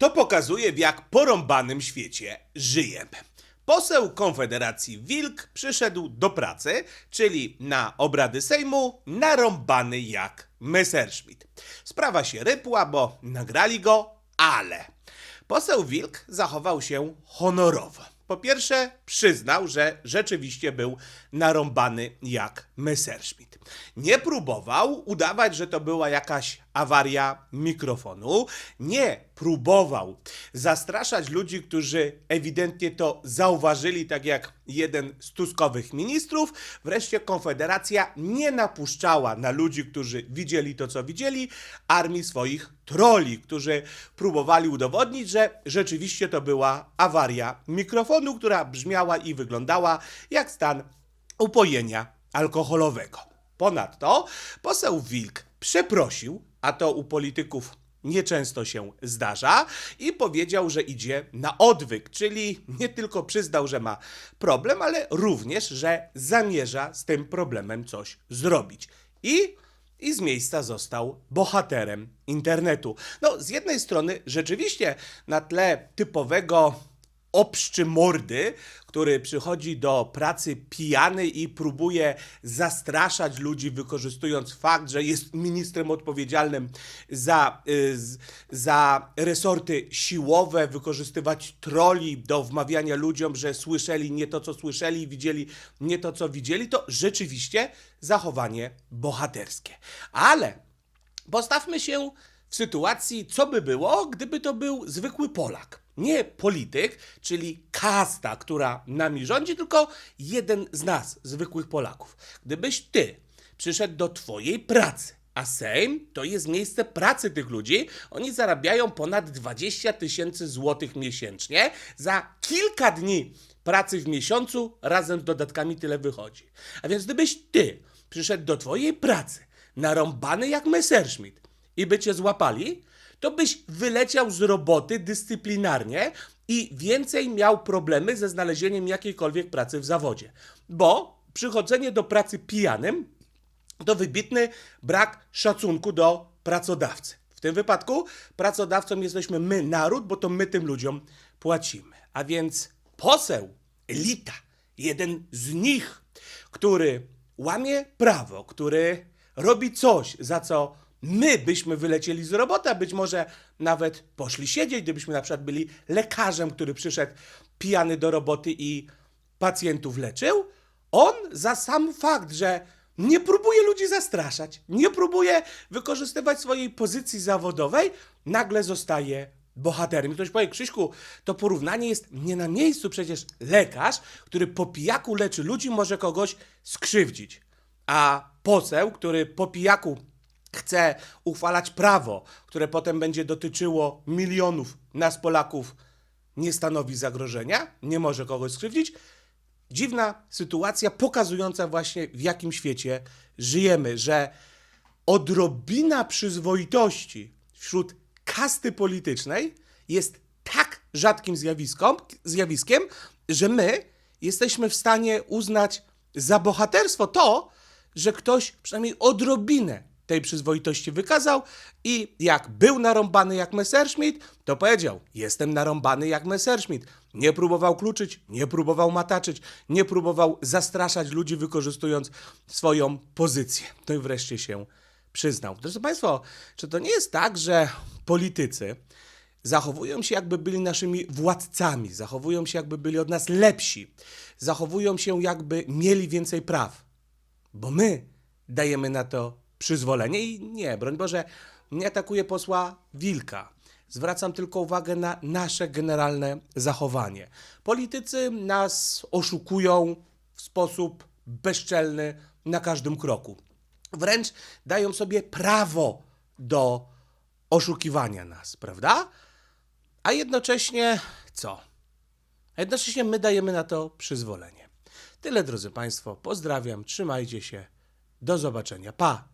To pokazuje, w jak porąbanym świecie żyjemy. Poseł Konfederacji Wilk przyszedł do pracy, czyli na obrady Sejmu, narąbany jak Messerschmitt. Sprawa się rypła, bo nagrali go, ale poseł Wilk zachował się honorowo. Po pierwsze, przyznał, że rzeczywiście był narąbany jak Messerschmitt. Nie próbował udawać, że to była jakaś awaria mikrofonu. Nie próbował zastraszać ludzi, którzy ewidentnie to zauważyli, tak jak jeden z tuskowych ministrów. Wreszcie Konfederacja nie napuszczała na ludzi, którzy widzieli to, co widzieli, armii swoich troli, którzy próbowali udowodnić, że rzeczywiście to była awaria mikrofonu, która brzmiała i wyglądała jak stan upojenia alkoholowego. Ponadto poseł Wilk przeprosił, a to u polityków nieczęsto się zdarza, i powiedział, że idzie na odwyk, czyli nie tylko przyznał, że ma problem, ale również, że zamierza z tym problemem coś zrobić. I i z miejsca został bohaterem internetu. No, z jednej strony rzeczywiście na tle typowego obszczy mordy, który przychodzi do pracy pijany i próbuje zastraszać ludzi, wykorzystując fakt, że jest ministrem odpowiedzialnym za, y, za resorty siłowe, wykorzystywać troli do wmawiania ludziom, że słyszeli nie to, co słyszeli, widzieli nie to, co widzieli, to rzeczywiście zachowanie bohaterskie. Ale Postawmy się w sytuacji, co by było, gdyby to był zwykły Polak. Nie polityk, czyli kasta, która nami rządzi, tylko jeden z nas, zwykłych Polaków. Gdybyś ty przyszedł do twojej pracy, a Sejm to jest miejsce pracy tych ludzi, oni zarabiają ponad 20 tysięcy złotych miesięcznie. Za kilka dni pracy w miesiącu razem z dodatkami tyle wychodzi. A więc gdybyś ty przyszedł do twojej pracy, narąbany jak Messerschmitt i by cię złapali, to byś wyleciał z roboty dyscyplinarnie i więcej miał problemy ze znalezieniem jakiejkolwiek pracy w zawodzie. Bo przychodzenie do pracy pijanym to wybitny brak szacunku do pracodawcy. W tym wypadku pracodawcą jesteśmy my, naród, bo to my tym ludziom płacimy. A więc poseł, elita, jeden z nich, który łamie prawo, który robi coś, za co my byśmy wylecieli z roboty, a być może nawet poszli siedzieć, gdybyśmy na przykład byli lekarzem, który przyszedł pijany do roboty i pacjentów leczył, on za sam fakt, że nie próbuje ludzi zastraszać, nie próbuje wykorzystywać swojej pozycji zawodowej, nagle zostaje bohaterem. Ktoś powie, Krzyśku, to porównanie jest nie na miejscu, przecież lekarz, który po pijaku leczy ludzi, może kogoś skrzywdzić. A poseł, który po pijaku chce uchwalać prawo, które potem będzie dotyczyło milionów nas Polaków, nie stanowi zagrożenia, nie może kogoś skrzywdzić. Dziwna sytuacja pokazująca właśnie w jakim świecie żyjemy, że odrobina przyzwoitości wśród kasty politycznej jest tak rzadkim zjawiską, zjawiskiem, że my jesteśmy w stanie uznać za bohaterstwo to, że ktoś przynajmniej odrobinę tej przyzwoitości wykazał i jak był narąbany jak Messerschmitt, to powiedział, jestem narąbany jak Messerschmitt. Nie próbował kluczyć, nie próbował mataczyć, nie próbował zastraszać ludzi wykorzystując swoją pozycję. No i wreszcie się przyznał. Drodzy Państwo, czy to nie jest tak, że politycy zachowują się jakby byli naszymi władcami, zachowują się jakby byli od nas lepsi, zachowują się jakby mieli więcej praw? bo my dajemy na to przyzwolenie i nie, broń Boże, nie atakuję posła Wilka. Zwracam tylko uwagę na nasze generalne zachowanie. Politycy nas oszukują w sposób bezczelny na każdym kroku. Wręcz dają sobie prawo do oszukiwania nas, prawda? A jednocześnie co? A jednocześnie my dajemy na to przyzwolenie. Tyle, drodzy Państwo. Pozdrawiam, trzymajcie się. Do zobaczenia. Pa!